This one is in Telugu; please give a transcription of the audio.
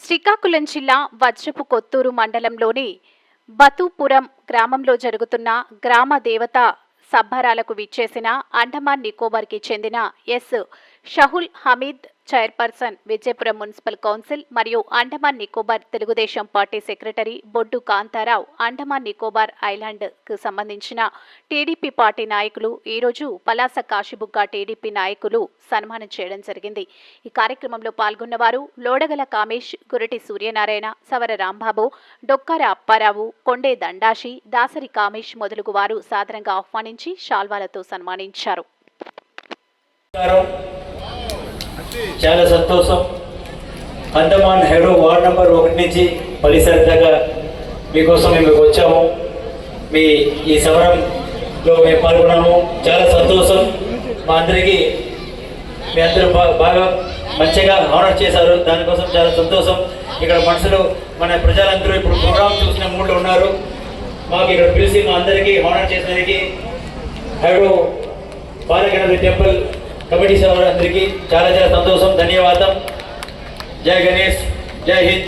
శ్రీకాకుళం జిల్లా వజ్రపు కొత్తూరు మండలంలోని బతుపురం గ్రామంలో జరుగుతున్న గ్రామ దేవత సబ్బరాలకు విచ్చేసిన అండమాన్ నికోబార్కి చెందిన S Shahul Hameed chairperson Vijayapuram municipal council మరియు అండమాన్ నికోబార్ తెలుగుదేశం పార్టీ సెక్రటరీ బొడ్డు కాంతారావు అండమాన్ నికోబార్ ఐలాండ్కు సంబంధించిన టీడీపీ పార్టీ నాయకులు ఈరోజు పలాస కాశీబుగ్గ టీడీపీ నాయకులు సన్మానం చేయడం జరిగింది. ఈ కార్యక్రమంలో పాల్గొన్నవారు లోడగల కామేష్ గురటి సూర్యనారాయణ సవర రాంబాబు డొక్కార అప్పారావు కొండే దండాషి దాసరి కామేష్ మొదలగు వారు సాదరంగా ఆహ్వానించి శాల్వాలతో సన్మానించారు. చాలా సంతోషం. అండమాన్ హెడో వార్డ్ నెంబర్ ఒకటి నుంచి పరిసర దగ్గర మీకోసం మేము వచ్చాము. మీ ఈ సమరంలో మేము పాల్గొన్నాము. చాలా సంతోషం. మా అందరికీ మీ అందరూ బాగా మంచిగా ఆనర్ చేశారు. దానికోసం చాలా సంతోషం. ఇక్కడ మనుషులు మన ప్రజలందరూ ఇప్పుడు ప్రోగ్రామ్ చూసిన మూడు ఉన్నారు. మాకు ఇక్కడ పిలిచి మా అందరికీ ఆనర్ చేసినందుకు హైడో బాలగణపతి టెంపుల్ కమిటీ సభ్యులందరికీ చాలా చాలా సంతోషం ధన్యవాదం జై గణేష్ జై హింద్